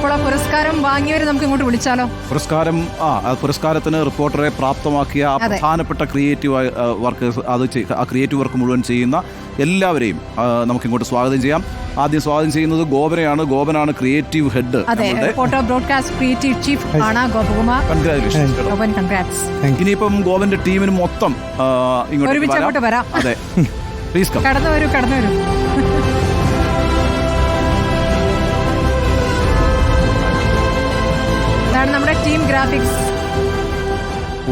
അപ്പോൾ ആ പുരസ്കാരം വാങ്ങിയവരെ നമുക്ക് ഇങ്ങോട്ട് വിളിച്ചാലോ? പുരസ്കാരം ആ പുരസ്കാരത്തിന് റിപ്പോർട്ടറെ പ്രാപ്തമാക്കിയ ആ പ്രധാനപ്പെട്ട ക്രിയേറ്റീവ് വർക്ക് അത് ആ ക്രിയേറ്റീവ് വർക്ക് മുഴുവൻ ചെയ്യുന്ന എല്ലാവരെയും നമുക്ക് ഇങ്ങോട്ട് സ്വാഗതം ചെയ്യാം. ആദ്യം സ്വാഗതം ചെയ്യുന്നത് ഗോപനയാണ്. ഗോപനാണ് ക്രിയേറ്റീവ് ഹെഡ് അതെ റിപ്പോർട്ടർ ബ്രോഡ്കാസ്റ്റ് ക്രിയേറ്റീവ് ചീഫ് ആണ് ഗോപകുമാർ. കൺഗ്രാറ്റ്സ് ഇനിയിപ്പം ഗോപന്റെ ടീമിന് മൊത്തം ഇങ്ങോട്ട് വരാം. അതെ. പ്ലീസ് കടന്നു വരൂ കടന്നു വരൂ ഗ്രാഫിക്സ്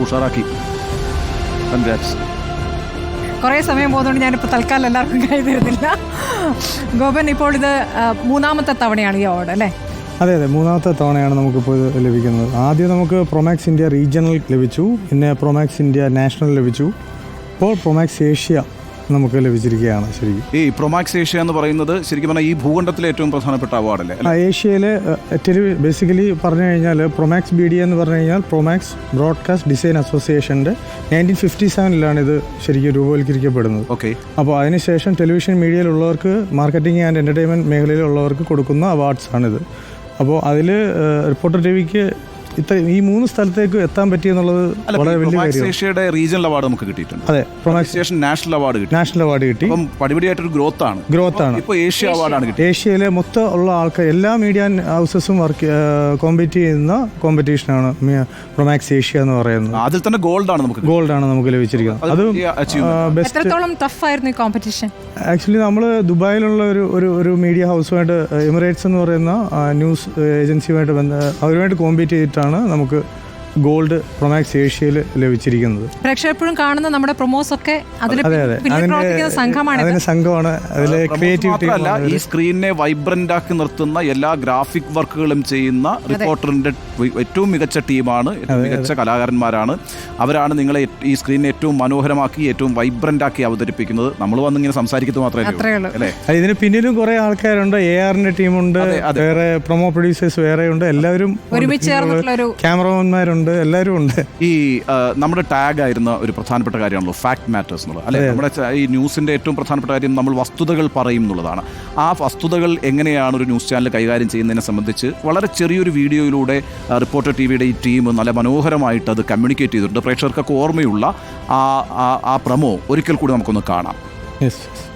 ഉഷാറാക്കി. കുറേ സമയം പോകുന്നതുകൊണ്ട് ഞാനിപ്പോൾ തൽക്കാലം എല്ലാവർക്കും കൈ തരുന്നില്ല ഗോപൻ ഇപ്പോൾ ഇത് മൂന്നാമത്തെ തവണയാണ് ഈ അവാർഡ് അല്ലേ? അതെ അതെ. മൂന്നാമത്തെ തവണയാണ് നമുക്കിപ്പോൾ ഇത് ലഭിക്കുന്നത്. ആദ്യം നമുക്ക് പ്രൊമാക്സ് ഇന്ത്യ റീജിയണൽ ലഭിച്ചു. പിന്നെ പ്രൊമാക്സ് ഇന്ത്യ നാഷണൽ ലഭിച്ചു. ഇപ്പോൾ പ്രൊമാക്സ് ഏഷ്യ നമുക്ക് ലഭിച്ചിരിക്കുകയാണ് ശരിക്കും. ഈ പ്രൊമാക്സ് ഏഷ്യ എന്ന് പറയുന്നത് ശരിക്കും പറഞ്ഞാൽ ഈ ഭൂഖണ്ഡത്തിലെ ഏറ്റവും പ്രധാനപ്പെട്ട അവാർഡല്ലേ? ആ ഏഷ്യയിലെ ഏറ്റവും ബേസിക്കലി പറഞ്ഞു കഴിഞ്ഞാൽ പ്രൊമാക്സ് ബി ഡി എന്ന് പറഞ്ഞു കഴിഞ്ഞാൽ പ്രൊമാക്സ് ബ്രോഡ്കാസ്റ്റ് ഡിസൈൻ അസോസിയേഷന്റെ നയന്റീൻ ഫിഫ്റ്റി സെവനിലാണ് ഇത് ശരിക്കും രൂപവൽക്കരിക്കപ്പെടുന്നത്. ഓക്കെ അപ്പോൾ അതിനുശേഷം ടെലിവിഷൻ മീഡിയയിലുള്ളവർക്ക് മാർക്കറ്റിംഗ് ആൻഡ് എന്റർടൈൻമെന്റ് മേഖലയിലുള്ളവർക്ക് കൊടുക്കുന്ന അവാർഡ്സാണിത് അപ്പോൾ അതിൽ റിപ്പോർട്ടർ ടി വിക്ക് ഇത്ര ഈ മൂന്ന് സ്ഥലത്തേക്ക് എത്താൻ പറ്റിയെന്നുള്ളത് വളരെ വലിയ കാര്യമാണ്. ഏഷ്യയുടെ റീജിയണൽ അവാർഡ് നമുക്ക് കിട്ടിയിട്ടുണ്ട്. അതെ നാഷണൽ അവാർഡ് കിട്ടി. നാഷണൽ അവാർഡ് കിട്ടി. അപ്പം പടിപടിയായിട്ടൊരു ഗ്രോത്ത് ആണ്. ഗ്രോത്ത് ആണ്. ഇപ്പൊ ഏഷ്യ അവാർഡാണ് കിട്ടിയത്. ഏഷ്യയിലെ മൊത്തം ഉള്ള ആൾക്കാർ എല്ലാ മീഡിയ ഹൗസസും വർക്ക് കോമ്പീറ്റ് ചെയ്യുന്ന കോമ്പറ്റീഷനാണ് പ്രൊമാക്സ് ഏഷ്യ എന്ന് പറയുന്നത്. അതിൽ തന്നെ ഗോൾഡ് ആണ് നമുക്ക് ഗോൾഡ് ആണ് നമുക്ക് ലഭിച്ചിരിക്കുന്നത്. അത് എത്രത്തോളം ടഫ് ആയിരുന്നു ഈ കോമ്പറ്റീഷൻ ആക്ച്വലി നമ്മൾ ദുബായിലുള്ള ഒരു ഒരു ഒരു മീഡിയ ഹൗസുമായിട്ട് എമിറേറ്റ്സ് എന്ന് പറയുന്ന ന്യൂസ് ഏജൻസിയുമായിട്ട് ബന്ധ അവരുമായിട്ട് കോമ്പീറ്റ് ചെയ്തിട്ടാണ് നമുക്ക് ഗോൾഡ് പ്രൊമാക്സ് ഏഷ്യയിൽ ലഭിച്ചിരിക്കുന്നത് പ്രേക്ഷകപ്പോഴും കാണുന്ന നമ്മുടെ പ്രൊമോസ് ഒക്കെ അതിൽ സംഘമാണ് സംഘമാണ് അതിലെ ക്രിയേറ്റിവിറ്റി അല്ല ഈ സ്ക്രീനെ സ്ക്രീനിനെ വൈബ്രന്റ് ആക്കി നിർത്തുന്ന എല്ലാ ഗ്രാഫിക് വർക്കുകളും ചെയ്യുന്ന റിപ്പോർട്ടറിന്റെ ഏറ്റവും മികച്ച ടീമാണ് ഏറ്റവും മികച്ച കലാകാരന്മാരാണ് അവരാണ് നിങ്ങളെ ഈ സ്ക്രീനിനെ ഏറ്റവും മനോഹരമാക്കി ഏറ്റവും വൈബ്രന്റ് ആക്കി അവതരിപ്പിക്കുന്നത് നമ്മൾ വന്ന് ഇങ്ങനെ സംസാരിക്കുന്നത് മാത്രമേ. അല്ലേ ഇതിന് പിന്നിലും കുറെ ആൾക്കാരുണ്ട് എ ആറിന്റെ ടീമുണ്ട്. വേറെ പ്രൊമോ പ്രൊഡ്യൂസേഴ്സ് വേറെ ഉണ്ട് എല്ലാവരും ഒരുമിച്ച് ക്യാമറമാന്മാരുണ്ട് എല്ലാവരും ഉണ്ട്. ഈ നമ്മുടെ ടാഗ് ആയിരുന്ന ഒരു പ്രധാനപ്പെട്ട കാര്യമാണല്ലോ ഫാക്ട് മാറ്റേഴ്സ് എന്നുള്ളത്. അല്ലെ? നമ്മുടെ ഈ ന്യൂസിന്റെ ഏറ്റവും പ്രധാനപ്പെട്ട കാര്യം നമ്മൾ വസ്തുതകൾ പറയും എന്നുള്ളതാണ്. ആ വസ്തുതകൾ എങ്ങനെയാണ് ഒരു ന്യൂസ് ചാനൽ കൈകാര്യം ചെയ്യുന്നതിനെ സംബന്ധിച്ച് വളരെ ചെറിയൊരു വീഡിയോയിലൂടെ റിപ്പോർട്ടർ ടി വിയുടെ ഈ ടീം നല്ല മനോഹരമായിട്ട് അത് കമ്മ്യൂണിക്കേറ്റ് ചെയ്തിട്ടുണ്ട്. പ്രേക്ഷകർക്കൊക്കെ ഓർമ്മയുള്ള ആ ആ- ആ പ്രമോ ഒരിക്കൽ കൂടി നമുക്കൊന്ന് കാണാം. യെസ്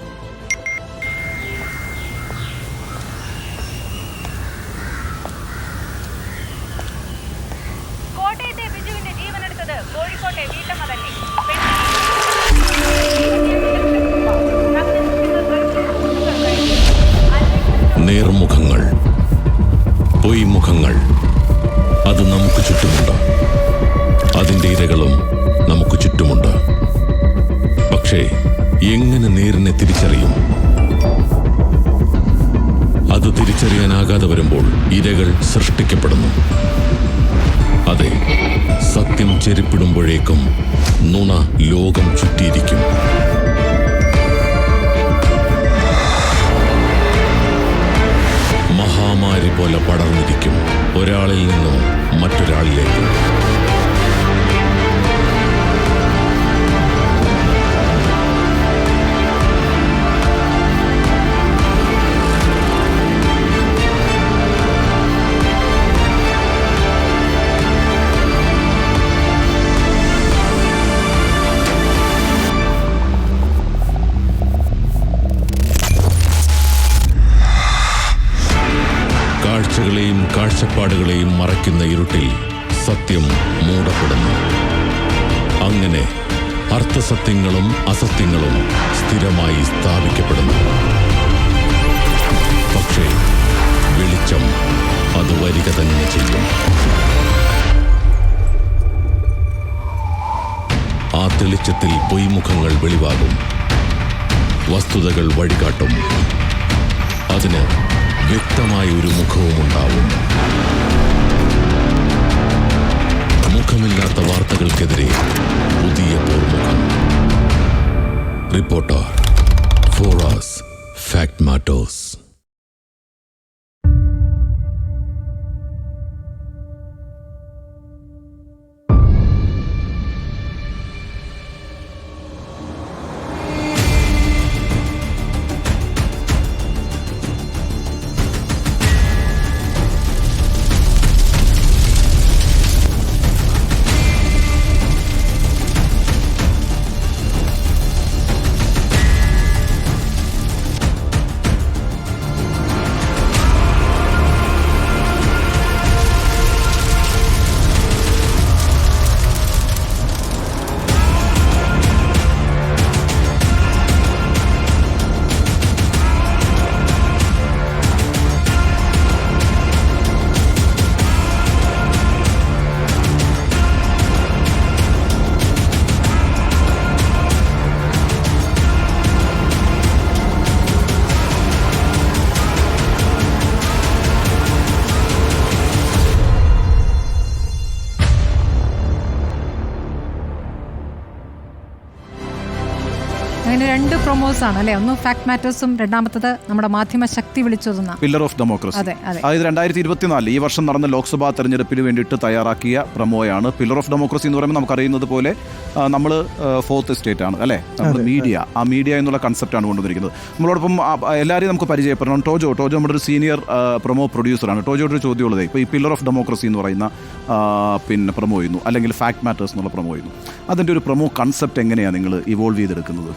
പൊയ്മുഖങ്ങൾ. അത് നമുക്ക് ചുറ്റുമുണ്ട്. അതിന്റെ ഇരകളും നമുക്ക് ചുറ്റുമുണ്ട്. പക്ഷേ എങ്ങനെ നേരിനെ തിരിച്ചറിയും? അത് തിരിച്ചറിയാനാകാതെ വരുമ്പോൾ ഇരകൾ സൃഷ്ടിക്കപ്പെടുന്നു. അതെ സത്യം ചെരിപ്പിടുമ്പോഴേക്കും നുണ ലോകം ചുറ്റിയിരിക്കും. പോലെ പടർന്നിരിക്കും. ഒരാളിൽ നിന്നും മറ്റൊരാളിലേക്ക്. കാഴ്ചപ്പാടുകളെയും ഇരുട്ടിൽ സത്യം മൂടപ്പെടുന്നു. അങ്ങനെ അർത്ഥസത്യങ്ങളും അസത്യങ്ങളും സ്ഥിരമായി സ്ഥാപിക്കപ്പെടുന്നു. പക്ഷേ വെളിച്ചം അത് വരിക തന്നെ ചെയ്യും. ആ തെളിച്ചത്തിൽ പൊയ്മുഖങ്ങൾ വെളിവാകും. വസ്തുതകൾ വഴികാട്ടും. അതിന് വ്യക്തമായ ഒരു മുഖവും ഉണ്ടാവും റിപ്പോർട്ടർ ഫോറാസ് ഫാക്ട് മാറ്റേഴ്സ് പ്രൊമോസ് ആണ് അല്ലെ? ഒന്ന് ഫാക്ട് മാറ്റേഴ്സും രണ്ടാമത്തത് നമ്മുടെ മാധ്യമ ശക്തി വിളിച്ചോതുന്ന പില്ലർ ഓഫ് ഡെമോക്രസി അതെ, അതെ. അതായത് രണ്ടായിരത്തി ഇരുപത്തിനാല് ഈ വർഷം നടന്ന ലോക്സഭാ തെരഞ്ഞെടുപ്പിന് വേണ്ടിയിട്ട് തയ്യാറാക്കിയ പ്രൊമോയാണ് പില്ലർ ഓഫ് ഡെമോക്രസി എന്ന് പറയുമ്പോൾ നമുക്കറിയുന്നത് പോലെ നമ്മൾ ഫോർത്ത് സ്റ്റേറ്റ് ആണ് അല്ലേ? നമ്മൾ മീഡിയ ആ മീഡിയ എന്നുള്ള കൺസെപ്റ്റ് ആണ് കൊണ്ടുവന്നിരിക്കുന്നത്. നമ്മളോടൊപ്പം എല്ലാവരെയും നമുക്ക് പരിചയപ്പെടണം. ടോജോ ടോജോ നമ്മുടെ ഒരു സീനിയർ പ്രൊമോ പ്രൊഡ്യൂസറാണ് ടോജോയുടെ ഒരു ചോദ്യമുള്ളത് ഇപ്പോൾ ഈ പില്ലർ ഓഫ് ഡെമോക്രസി എന്ന് പറയുന്ന പിന്നെ പ്രൊമോ ചെയ്യുന്നു. അല്ലെങ്കിൽ ഫാക്ട് മാറ്റേഴ്സ് എന്നുള്ള പ്രൊമോ ചെയ്യുന്നു. അതിന്റെ ഒരു പ്രൊമോ കൺസെപ്റ്റ് എങ്ങനെയാണ് നിങ്ങൾ ഇവോൾവ് ചെയ്തെടുക്കുന്നത്?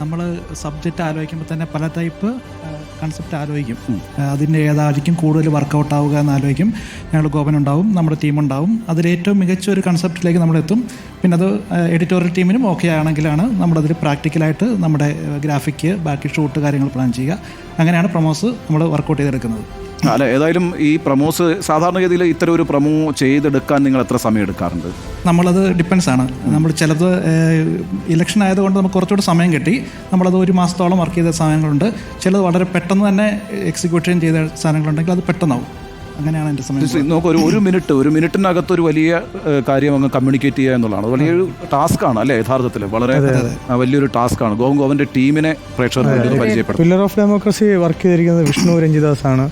നമ്മൾ സബ്ജക്റ്റ് ആലോചിക്കുമ്പോൾ തന്നെ പല ടൈപ്പ് കൺസെപ്റ്റ് ആലോചിക്കും. അതിന്റെ ഏതായിരിക്കും കൂടുതൽ വർക്കൗട്ട് ആവുക എന്ന് ആലോചിക്കും. ഞങ്ങൾ ഗോപൻ ഉണ്ടാവും നമ്മുടെ ടീം ഉണ്ടാവും. അതിൽ ഏറ്റവും മികച്ച ഒരു കൺസെപ്റ്റിലേക്ക് നമ്മൾ എത്തും. പിന്നെ അത് എഡിറ്റോറിയൽ ടീമിനും ഓക്കെ ആണെങ്കിലാണ് നമ്മളതിൽ പ്രാക്ടിക്കലായിട്ട് നമ്മുടെ ഗ്രാഫിക്ക് ബാക്കി ഷൂട്ട് കാര്യങ്ങൾ പ്ലാൻ ചെയ്യുക. അങ്ങനെയാണ് പ്രൊമോസ് നമ്മൾ വർക്കൗട്ട് ചെയ്തെടുക്കുന്നത്. അല്ല ഏതായാലും ഈ പ്രൊമോസ് സാധാരണഗതിയിൽ ഇത്തരം ഒരു പ്രമോ ചെയ്തെടുക്കാൻ നിങ്ങൾ എത്ര സമയം എടുക്കാറുണ്ട്? നമ്മളത് ഡിപ്പെൻസ് ആണ്. നമ്മൾ ചിലത് ഇലക്ഷൻ ആയതുകൊണ്ട് നമുക്ക് കുറച്ചുകൂടെ സമയം കിട്ടി. നമ്മളത് ഒരു മാസത്തോളം വർക്ക് ചെയ്ത സാധനങ്ങളുണ്ട്. ചിലത് വളരെ പെട്ടെന്ന് തന്നെ എക്സിക്യൂഷൻ ചെയ്ത സാധനങ്ങളുണ്ടെങ്കിൽ അത് പെട്ടെന്നാവും. അങ്ങനെയാണ് എന്റെ സമയം. ഇത് ഒരു ഒരു മിനിറ്റ് ഒരു മിനിറ്റിനകത്ത് ഒരു വലിയ കാര്യം അങ്ങ് കമ്മ്യൂണിക്കേറ്റ് ചെയ്യുക എന്നുള്ളതാണ്. വലിയൊരു ടാസ്ക് ആണ് അല്ലേ യഥാർത്ഥത്തിൽ? വളരെ വലിയൊരു ടാസ്ക് ആണ്. ഗോവൻ ഗോവന്റെ ടീമിനെ പ്രേക്ഷകർക്ക് ഒന്ന് പില്ലർ ഓഫ് ഡെമോക്രസി വർക്ക് ചെയ്തിരിക്കുന്നത് വിഷ്ണു രഞ്ജിദാസ് ആണ്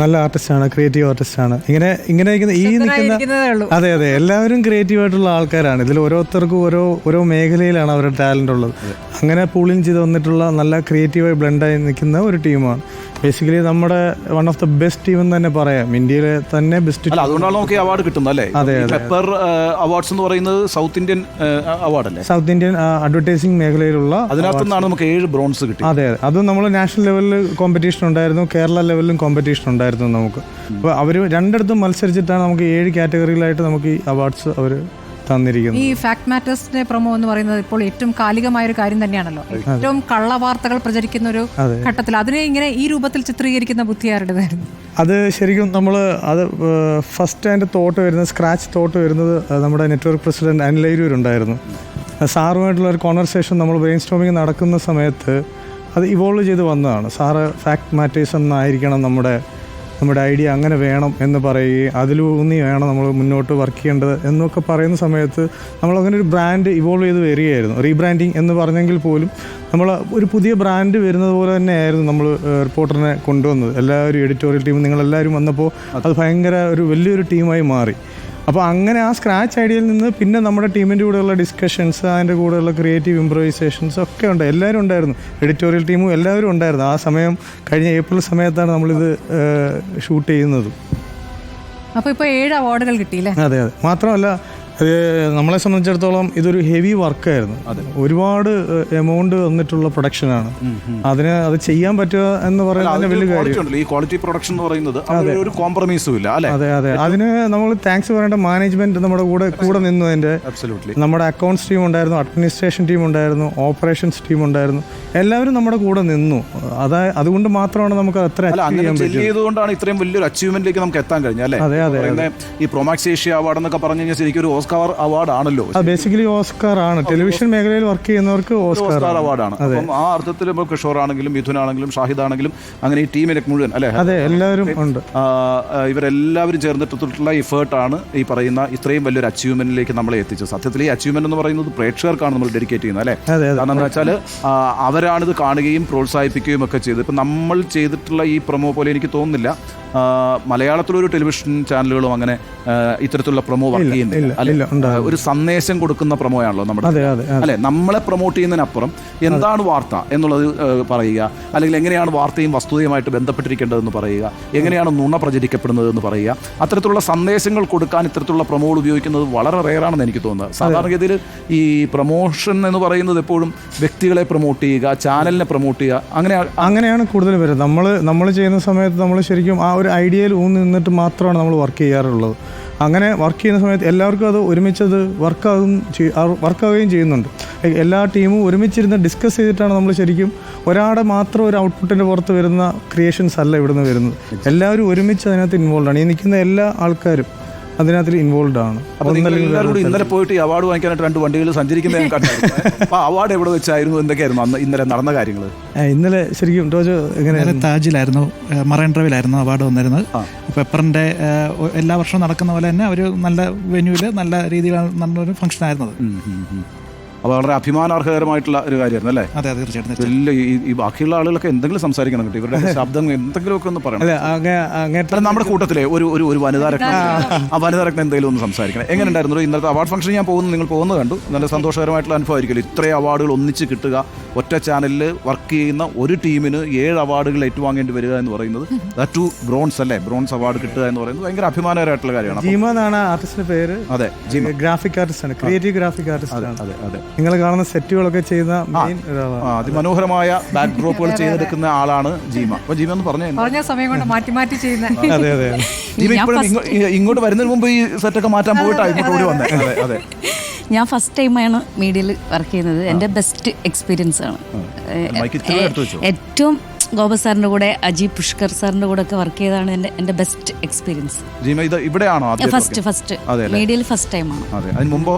നല്ല ആർട്ടിസ്റ്റാണ് ക്രിയേറ്റീവ് ആർട്ടിസ്റ്റാണ് ഇങ്ങനെ ഇങ്ങനെ ഇരിക്കുന്ന ഈ നിൽക്കുന്ന അതെ അതെ. എല്ലാവരും ക്രിയേറ്റീവ് ആയിട്ടുള്ള ആൾക്കാരാണ്. ഇതിൽ ഓരോരുത്തർക്കും ഓരോ ഓരോ മേഖലയിലാണ് അവരുടെ ടാലന്റ് ഉള്ളത്. അങ്ങനെ പൂളിങ് ചെയ്ത് വന്നിട്ടുള്ള നല്ല ക്രിയേറ്റീവായി ബ്ലെൻഡായി നിൽക്കുന്ന ഒരു ടീമാണ് ബേസിക്കലി നമ്മുടെ one of the best team എന്ന് തന്നെ പറയാം. ഇന്ത്യയിലെ തന്നെ ബെസ്റ്റ് അല്ല അതുകൊണ്ടാണ് നമുക്ക് അവാർഡ് കിട്ടുന്നത് അല്ലേ? അതെ, പെപ്പർ അവാർഡ്സ് എന്ന് പറയുന്നത് സൗത്ത് ഇന്ത്യൻ അവാർഡ് അല്ലേ? സൗത്ത് ഇന്ത്യൻ അഡ്വർടൈസിംഗ് മേഖലയിലുള്ള അതിനകത്ത് നിന്നാണ് നമുക്ക് ഏഴ് ബ്രോൺസ് കിട്ടി അതെ അതെ. അത് നമ്മൾ നാഷണൽ ലെവലിൽ കോമ്പറ്റീഷൻ ഉണ്ടായിരുന്നു കേരള ലെവലിലും കോമ്പറ്റീഷൻ ഉണ്ടായിരുന്നു നമുക്ക്. അപ്പോൾ അവർ രണ്ടിടത്തും മത്സരിച്ചിട്ടാണ് നമുക്ക് ഏഴ് കാറ്റഗറിയിലായിട്ട് നമുക്ക് ഈ അവാർഡ്സ് അവർ തന്നിരിക്കുന്നത് ഈ ഫാക്ട് മാറ്റേഴ്സിന്റെ പ്രൊമോ എന്ന് പറയുന്നത് ഇപ്പോൾ ഏറ്റവും കാലികമായ ഒരു കാര്യം തന്നെയാണല്ലോ. ഏറ്റവും കള്ളവാർത്തകൾ പ്രചരിക്കുന്ന ഒരു ഘട്ടത്തിൽ അതിനെ ഇങ്ങനെ ഈ രൂപത്തിൽ ചിത്രീകരിക്കുന്ന ബുദ്ധി ആരുടേതായിരുന്നു? അത് ശരിക്കും നമ്മൾ അത് ഫസ്റ്റ് അതിന്റെ തോട്ട് വരുന്നത് സ്ക്രാച്ച് തോട്ട് വരുന്നത് നമ്മുടെ നെറ്റ്വർക്ക് പ്രസിഡന്റ് അനിലൈരൂർ ഉണ്ടായിരുന്നു. സാറുമായിട്ടുള്ള ഒരു കോൺവെർസേഷൻ നമ്മൾ ബ്രെയിൻ സ്റ്റോമിങ് നടക്കുന്ന സമയത്ത് അത് ഇവോൾവ് ചെയ്ത് വന്നതാണ്. സാറ് ഫാക്ട് മാറ്റേഴ്സ് എന്നായിരിക്കണം നമ്മുടെ നമ്മുടെ ഐഡിയ അങ്ങനെ വേണം എന്ന് പറയുകയും അതിലൂന്നി വേണം നമ്മൾ മുന്നോട്ട് വർക്ക് ചെയ്യേണ്ടത് എന്നൊക്കെ പറയുന്ന സമയത്ത് നമ്മൾ അങ്ങനെ ഒരു ബ്രാൻഡ് ഇവോൾവ് ചെയ്ത് വരികയായിരുന്നു. റീബ്രാൻഡിങ് എന്ന് പറഞ്ഞെങ്കിൽ പോലും നമ്മൾ ഒരു പുതിയ ബ്രാൻഡ് വരുന്നത് പോലെ തന്നെയായിരുന്നു നമ്മൾ റിപ്പോർട്ടറിനെ കൊണ്ടുവന്നത്. എല്ലാവരും എഡിറ്റോറിയൽ ടീം നിങ്ങളെല്ലാവരും വന്നപ്പോൾ അത് ഭയങ്കര ഒരു വലിയൊരു ടീമായി മാറി. അപ്പോൾ അങ്ങനെ ആ സ്ക്രാച്ച് ഐഡിയയിൽ നിന്ന് പിന്നെ നമ്മുടെ ടീമിന്റെ കൂടെയുള്ള ഡിസ്കഷൻസ് അതിന്റെ കൂടെയുള്ള ക്രിയേറ്റീവ് ഇമ്പ്രവൈസേഷൻസ് ഒക്കെ ഉണ്ട്. എല്ലാവരും ഉണ്ടായിരുന്നു. എഡിറ്റോറിയൽ ടീമും എല്ലാവരും ഉണ്ടായിരുന്നു. ആ സമയം കഴിഞ്ഞ ഏപ്രിൽ സമയത്താണ് നമ്മളിത് ഷൂട്ട് ചെയ്യുന്നത്. അപ്പോൾ ഇപ്പോൾ ഏഴ് അവാർഡുകൾ കിട്ടിയില്ലേ? അതെ അതെ. മാത്രമല്ല അത് നമ്മളെ സംബന്ധിച്ചിടത്തോളം ഇതൊരു ഹെവി വർക്കായിരുന്നു ഒരുപാട് എമൗണ്ട് വന്നിട്ടുള്ള പ്രൊഡക്ഷനാണ് അതിന് അത് ചെയ്യാൻ പറ്റുക എന്ന് പറയുന്നത് വലിയ ഈ ക്വാളിറ്റി പ്രൊഡക്ഷൻ എന്ന് പറയുന്നത് ഒരു കോംപ്രമൈസും ഇല്ല അല്ലേ? അതെ അതെ. അതിന് നമ്മൾ താങ്ക്സ് പറയേണ്ട മാനേജ്മെന്റ് നമ്മുടെ കൂടെ കൂടെ നിന്നു അതിന്റെ അബ്സല്യൂട്ട്ലി നമ്മുടെ അക്കൗണ്ട്സ് ടീം ഉണ്ടായിരുന്നു അഡ്മിനിസ്ട്രേഷൻ ടീം ഉണ്ടായിരുന്നു ഓപ്പറേഷൻസ് ടീം ഉണ്ടായിരുന്നു. എല്ലാവരും നമ്മുടെ കൂടെ നിന്നു. അതാ അതുകൊണ്ട് മാത്രമാണ് നമുക്ക് അത്ര ചെയ്തുകൊണ്ടാണ് ഇത്രയും വലിയൊരു അച്ചീവ്മെന്റിലേക്ക് നമുക്ക് എത്താൻ കഴിഞ്ഞത് അല്ലേ? അതെ, അതെ, ഈ പ്രൊമാക്സ് ഏഷ്യ അവാർഡ് എന്നൊക്കെ പറഞ്ഞു കഴിഞ്ഞാൽ ശരിക്കും ഒരു ഓസ്കാർ അവാർഡ് ആണല്ലോ. ബേസിക്കലി ഓസ്കാർ ആണ്. ടെലിവിഷൻ മേഖലയിൽ വർക്ക് ചെയ്യുന്നവർക്ക് ഓസ്കാർ അവാർഡ് ആണ്. അപ്പം ആ അർത്ഥത്തിൽ ഇപ്പോൾ കിഷോർ ആണെങ്കിലും മിഥുൻ ആണെങ്കിലും ഷാഹിദ് ആണെങ്കിലും അങ്ങനെ ഈ ടീമിനെ മുഴുവൻ അല്ലേ? അതെ എല്ലാവരും ഉണ്ട്. ഇവരെല്ലാവരും ചേർന്നിട്ടുള്ള ഇഫേർട്ടാണ് ഈ പറയുന്ന ഇത്രയും വലിയൊരു അച്ചീവ്മെന്റിലേക്ക് നമ്മളെ എത്തിച്ചത്. സത്യത്തിൽ ഈ അച്ചീവ്മെന്റ് എന്ന് പറയുന്നത് പ്രേക്ഷകർക്കാണ് നമ്മൾ ഡെഡിക്കേറ്റ് ചെയ്യുന്നത് അല്ലേ. കാരണം എന്ന് വെച്ചാൽ അവരാണിത് കാണുകയും പ്രോത്സാഹിപ്പിക്കുകയും ഒക്കെ ചെയ്ത് ഇപ്പം നമ്മൾ ചെയ്തിട്ടുള്ള ഈ പ്രൊമോ പോലെ എനിക്ക് തോന്നുന്നില്ല. മലയാളത്തിലൊരു ടെലിവിഷൻ ചാനലുകളും അങ്ങനെ ഇത്തരത്തിലുള്ള പ്രൊമോ വർക്ക് ചെയ്യുന്നില്ല. ഒരു സന്ദേശം കൊടുക്കുന്ന പ്രൊമോ ആണല്ലോ നമ്മുടെ. അല്ലെ? നമ്മളെ പ്രൊമോട്ട് ചെയ്യുന്നതിനപ്പുറം എന്താണ് വാർത്ത എന്നുള്ളത് പറയുക. അല്ലെങ്കിൽ എങ്ങനെയാണ് വാർത്തയും വസ്തുതയുമായിട്ട് ബന്ധപ്പെട്ടിരിക്കേണ്ടതെന്ന് പറയുക. എങ്ങനെയാണ് നുണ പ്രചരിക്കപ്പെടുന്നതെന്ന് പറയുക. അത്തരത്തിലുള്ള സന്ദേശങ്ങൾ കൊടുക്കാൻ ഇത്തരത്തിലുള്ള പ്രൊമോകൾ ഉപയോഗിക്കുന്നത് വളരെ റെയറാണെന്ന് എനിക്ക് തോന്നുന്നത്. സാധാരണഗതിയിൽ ഈ പ്രൊമോഷൻ എന്ന് പറയുന്നത് എപ്പോഴും വ്യക്തികളെ പ്രൊമോട്ട് ചെയ്യുക ചാനലിനെ പ്രൊമോട്ട് ചെയ്യുക അങ്ങനെ അങ്ങനെയാണ് കൂടുതൽ വരുന്നത് നമ്മൾ നമ്മൾ ചെയ്യുന്ന സമയത്ത് നമ്മൾ ശരിക്കും ആ ഒരു ഐഡിയയിൽ ഊന്നി നിന്നിട്ട് മാത്രമാണ് നമ്മൾ വർക്ക് ചെയ്യാറുള്ളത്. അങ്ങനെ വർക്ക് ചെയ്യുന്ന സമയത്ത് എല്ലാവർക്കും അത് ഒരുമിച്ചത് വർക്കാകും വർക്കാവുകയും ചെയ്യുന്നുണ്ട്. എല്ലാ ടീമും ഒരുമിച്ചിരുന്ന് ഡിസ്കസ് ചെയ്തിട്ടാണ് നമ്മൾ ശരിക്കും ഒരാളെ മാത്രം ഒരു ഔട്ട്പുട്ടിന്റെ പുറത്ത് വരുന്ന ക്രിയേഷൻസ് അല്ല ഇവിടുന്ന് വരുന്നത്. എല്ലാവരും ഒരുമിച്ച് അതിനകത്ത് ഇൻവോൾവ് ആണ്. ഈ നിൽക്കുന്ന എല്ലാ ആൾക്കാരും അതിനകത്ത് ഇൻവോൾവ് ആണ്. അപ്പോൾ നിങ്ങൾ എല്ലാവരും കൂടി ഇന്നലെ പോയിട്ട് ഈ അവാർഡ് വാങ്ങിക്കാനായിട്ട് രണ്ട് വണ്ടികൾ സഞ്ചരിക്കുന്നത് ഞാൻ കണ്ടായിരുന്നു അപ്പൊ അവാർഡ് എവിടെ വെച്ചായിരുന്നു എന്തൊക്കെയായിരുന്നു അന്ന് ഇന്നലെ നടന്ന കാര്യങ്ങൾ ഇന്നലെ ശരിക്കും ടോജോ എങ്ങനെ താജിലായിരുന്നു മറൈൻ ഡ്രൈവിലായിരുന്നു അവാർഡ് വന്നിരുന്നത്. പെപ്പറിന്റെ എല്ലാ വർഷവും നടക്കുന്ന പോലെ തന്നെ ഒരു നല്ല വെന്യൂവിൽ നല്ല രീതിയിലാണ് നല്ലൊരു ഫംഗ്ഷൻ ആയിരുന്നത്. അപ്പോൾ വളരെ അഭിമാനാർഹകരമായിട്ടുള്ള ഒരു കാര്യമായിരുന്നു അല്ലേ? അതെ അതെ തീർച്ചയായിട്ടും. വലിയ ഈ- ഈ ബാക്കിയുള്ള ആളുകളൊക്കെ എന്തെങ്കിലും സംസാരിക്കണം കേട്ടോ. ഇവരുടെ ശബ്ദം എന്തെങ്കിലുമൊക്കെ ഒന്ന് പറയണം. അല്ല അങ്ങ നമ്മുടെ കൂട്ടത്തിലെ ഒരു ഒരു ഒരു വനിതാ രത്നം ആ വനിതാ രത്നം എന്തെങ്കിലും ഒന്ന് സംസാരിക്കണം. എങ്ങനെ ഉണ്ടായിരുന്നു ഇന്നത്തെ അവാർഡ് ഫംഗ്ഷൻ ഞാൻ പോകുന്നു നിങ്ങൾ പോകുന്നത് കണ്ടു. നല്ല സന്തോഷകരമായിട്ടുള്ള അനുഭവമായിരിക്കും. ഇത്രയും അവാർഡുകൾ ഒന്നിച്ച് കിട്ടുക ഒറ്റ ചാനലിൽ വർക്ക് ചെയ്യുന്ന ഒരു ടീമിന് ഏഴ് അവാർഡുകൾ ഏറ്റുവാങ്ങേണ്ടി വരിക എന്ന് പറയുന്നത് ടു ബ്രോൺസ് അല്ലേ? ബ്രോൺസ് അവാർഡ് കിട്ടുക എന്ന് പറയുന്നത് ഭയങ്കര അഭിമാനകരമായിട്ടുള്ള കാര്യമാണ്. ജീമ എന്നാണ് ആർട്ടിസ്റ്റിന്റെ പേര്. അതെ ഗ്രാഫിക് ആർട്ടിസ്റ്റ് ആണ് ക്രിയേറ്റീവ് ഗ്രാഫിക് ആർട്ടിസ്റ്റ് ആണ് അതെ അതെ. നിങ്ങൾ കാണുന്ന സെറ്റുകളൊക്കെ ചെയ്യുന്ന മെയിൻ ഒരാളാണ്. അതിമനോഹരമായ ബാക്ക് ഡ്രോപ്പുകൾ ചെയ്തെടുക്കുന്ന ആളാണ് ജീമ. അപ്പൊ ജീമ എന്ന് പറഞ്ഞു പറഞ്ഞ സമയം കൊണ്ട് മാറ്റി മാറ്റി ചെയ്യുന്ന. അതെ അതെ ജീമ ഇപ്പോഴും ഇങ്ങോട്ട് വരുന്നതിന് മുമ്പ് ഈ സെറ്റൊക്കെ മാറ്റാൻ പോയിട്ടാണ് ഇങ്ങോട്ട് ഓടി വന്നത് അതെ അതെ. ഞാൻ ഫസ്റ്റ് ടൈമാണ് മീഡിയയിൽ വർക്ക് ചെയ്യുന്നത്. എന്റെ ബെസ്റ്റ് എക്സ്പീരിയൻസ് ആണ്. ഏറ്റവും ഗോപ സാറിന്റെ കൂടെ അജി പുഷ്കർ സാറിന്റെ കൂടെ ഒക്കെ വർക്ക് ചെയ്തതാണ് എന്റെ എന്റെ ബെസ്റ്റ് എക്സ്പീരിയൻസ് ഇവിടെയാണോ ഫസ്റ്റ് ഫസ്റ്റ് മീഡിയയിൽ ഫസ്റ്റ് ടൈമാണ് അതെ അതിന് മുമ്പോ?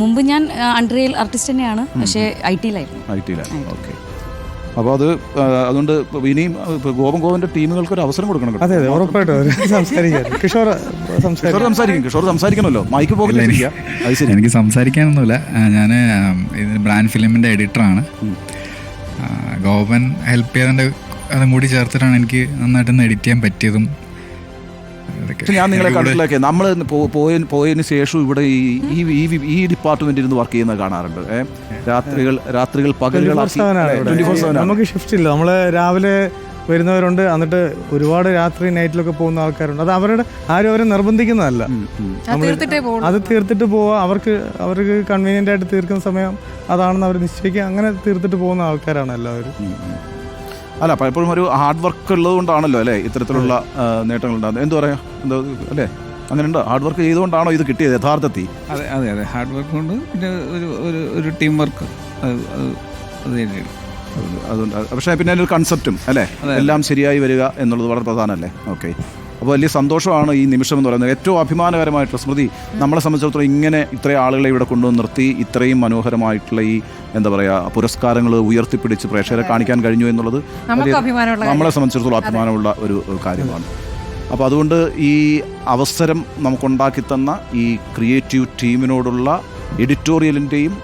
മുമ്പ് ഞാൻ അൺറിയൽ ആർട്ടിസ്റ്റ് തന്നെയാണ് പക്ഷേ ഐ ടിയിലായിരുന്നു ഐ ടിയിലായിരുന്നു ഓക്കെ. അപ്പോൾ അത് അതുകൊണ്ട് ഇനിയും ഗോപം ഗോപന്റെ ടീമുകൾക്ക് ഒരു അവസരം കൊടുക്കണം അതെ അതെ ഉറപ്പായിട്ടും സംസാരിക്കാം. കിഷോർ സംസാരിക്കും. കിഷോർ സംസാരിക്കണമല്ലോ. മൈക്ക് പോകില്ല അത് ശരി. എനിക്ക് സംസാരിക്കാനൊന്നുമില്ല. ഞാൻ ഇത് ബ്രാൻഡ് ഫിലിമിന്റെ എഡിറ്ററാണ്. ഗോപൻ ഹെൽപ്പ് ചെയ്തതിന്റെ അതും കൂടി ചേർത്തിട്ടാണ് എനിക്ക് നന്നായിട്ടൊന്ന് എഡിറ്റ് ചെയ്യാൻ പറ്റിയതും. പക്ഷെ ഞാൻ നിങ്ങളെ കണ്ടിട്ടില്ലൊക്കെ നമ്മൾ പോയ പോയതിന് ശേഷം ഇവിടെ ഈ ഈ ഈ ഈ ഡിപ്പാർട്ട്മെന്റിൽ നിന്ന് വർക്ക് ചെയ്യുന്ന കാണാറുണ്ട്. രാത്രികൾ രാത്രികൾ ഫോർ നമുക്ക് ഷിഫ്റ്റ് ഇല്ല. നമ്മൾ രാവിലെ വരുന്നവരുണ്ട്. എന്നിട്ട് ഒരുപാട് രാത്രി നൈറ്റിലൊക്കെ പോകുന്ന ആൾക്കാരുണ്ട്. അത് അവരുടെ ആരും അവരെ നിർബന്ധിക്കുന്നതല്ല. അത് തീർത്തിട്ടേ പോകുള്ളൂ അത് തീർത്തിട്ട് പോവാ അവർക്ക് അവർക്ക് കൺവീനിയന്റ് ആയിട്ട് തീർക്കുന്ന സമയം അതാണെന്ന് അവർ നിശ്ചയിക്കുക. അങ്ങനെ തീർത്തിട്ട് പോകുന്ന ആൾക്കാരാണ് എല്ലാവരും. അല്ല പലപ്പോഴും ഒരു ഹാർഡ് വർക്ക് ഉള്ളത് കൊണ്ടാണല്ലോ അല്ലേ ഇത്തരത്തിലുള്ള നേട്ടങ്ങൾ ഉണ്ടാകുന്നത്? എന്തു പറയാ? എന്താ അല്ലേ? അങ്ങനെ ഉണ്ടോ ഹാർഡ് വർക്ക് ചെയ്തുകൊണ്ടാണോ ഇത് കിട്ടിയത് യഥാർത്ഥത്തിൽ? അതെ അതെ അതെ. ഹാർഡ് വർക്ക് കൊണ്ട് പിന്നെ ഒരു ഒരു ഒരു ടീം വർക്ക് അത് തന്നെയാണ്. അതുകൊണ്ട് പക്ഷേ പിന്നെ അതിന്റെ ഒരു കൺസെപ്റ്റും അല്ലേ? എല്ലാം ശരിയായി വരിക എന്നുള്ളത് വളരെ പ്രധാനമല്ലേ? ഓക്കെ അപ്പോൾ വലിയ സന്തോഷമാണ് ഈ നിമിഷം എന്ന് പറയുന്നത്. ഏറ്റവും അഭിമാനകരമായിട്ടുള്ള സ്മൃതി നമ്മളെ സംബന്ധിച്ചിടത്തോളം ഇങ്ങനെ ഇത്രയും ആളുകളെ ഇവിടെ കൊണ്ടുവന്ന് നിർത്തി ഇത്രയും മനോഹരമായിട്ടുള്ള ഈ എന്താ പറയുക പുരസ്കാരങ്ങൾ ഉയർത്തിപ്പിടിച്ച് പ്രേക്ഷകരെ കാണിക്കാൻ കഴിഞ്ഞു എന്നുള്ളത് നമ്മളെ സംബന്ധിച്ചിടത്തോളം അഭിമാനമുള്ള ഒരു ഒരു കാര്യമാണ്. അപ്പോൾ അതുകൊണ്ട് ഈ അവസരം നമുക്കുണ്ടാക്കി തന്ന ഈ ക്രിയേറ്റീവ് ടീമിനോടുള്ള എഡിറ്റോറിയലിന്റെയും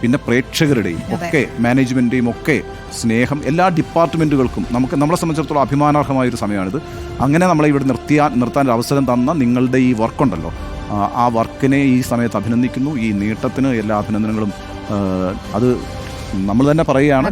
പിന്നെ പ്രേക്ഷകരുടെയും ഒക്കെ മാനേജ്മെന്റിന്റെയും ഒക്കെ സ്നേഹം എല്ലാ ഡിപ്പാർട്ട്മെന്റുകൾക്കും നമുക്ക് നമ്മളെ സംബന്ധിച്ചിടത്തോളം അഭിമാനാർഹമായ ഒരു സമയമാണിത്. അങ്ങനെ നമ്മളെ ഇവിടെ നിർത്തിയാൻ നിർത്താൻ അവസരം തന്ന നിങ്ങളുടെ ഈ വർക്കുണ്ടല്ലോ. ആ വർക്കിനെ ഈ സമയത്ത് അഭിനന്ദിക്കുന്നു. ഈ നീട്ടത്തിന് എല്ലാ അഭിനന്ദനങ്ങളും അത് നമ്മൾ തന്നെ പറയുകയാണ്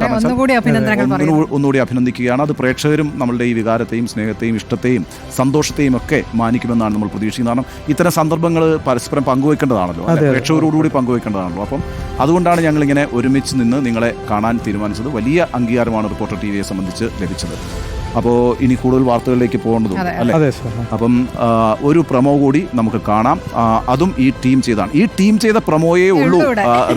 ഒന്നുകൂടി അഭിനന്ദിക്കുകയാണ്. അത് പ്രേക്ഷകരും നമ്മളുടെ ഈ വികാരത്തെയും സ്നേഹത്തെയും ഇഷ്ടത്തെയും സന്തോഷത്തെയും ഒക്കെ മാനിക്കുമെന്നാണ് നമ്മൾ പ്രതീക്ഷിക്കുന്നത്. കാരണം ഇത്തരം സന്ദർഭങ്ങൾ പരസ്പരം പങ്കുവെക്കേണ്ടതാണല്ലോ? പ്രേക്ഷകരോടുകൂടി പങ്കുവെക്കേണ്ടതാണല്ലോ അപ്പം അതുകൊണ്ടാണ് ഞങ്ങളിങ്ങനെ ഒരുമിച്ച് നിന്ന് നിങ്ങളെ കാണാൻ തീരുമാനിച്ചത്. വലിയ അംഗീകാരമാണ് റിപ്പോർട്ടർ ടി വിയെ സംബന്ധിച്ച് ലഭിച്ചത്. അപ്പോൾ ഇനി കൂടുതൽ വാർത്തകളിലേക്ക് പോകേണ്ടതുണ്ട് അല്ലേ? അതെ സാർ. അപ്പം ഒരു പ്രമോ കൂടി നമുക്ക് കാണാം. അതും ഈ ടീം ചെയ്താണ്. ഈ ടീം ചെയ്ത പ്രമോയേ ഉള്ളൂ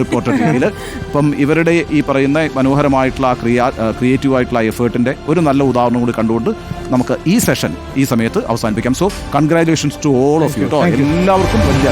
റിപ്പോർട്ടർ ടീമിൽ ഇപ്പം ഇവരുടെ ഈ പറയുന്ന മനോഹരമായിട്ടുള്ള ക്രിയാ ക്രിയേറ്റീവ് ആയിട്ടുള്ള എഫേർട്ടിന്റെ ഒരു നല്ല ഉദാഹരണം കൂടി കണ്ടുകൊണ്ട് നമുക്ക് ഈ സെഷൻ ഈ സമയത്ത് അവസാനിപ്പിക്കാം. So congratulations to all of you കേട്ടോ എല്ലാവർക്കും വലിയ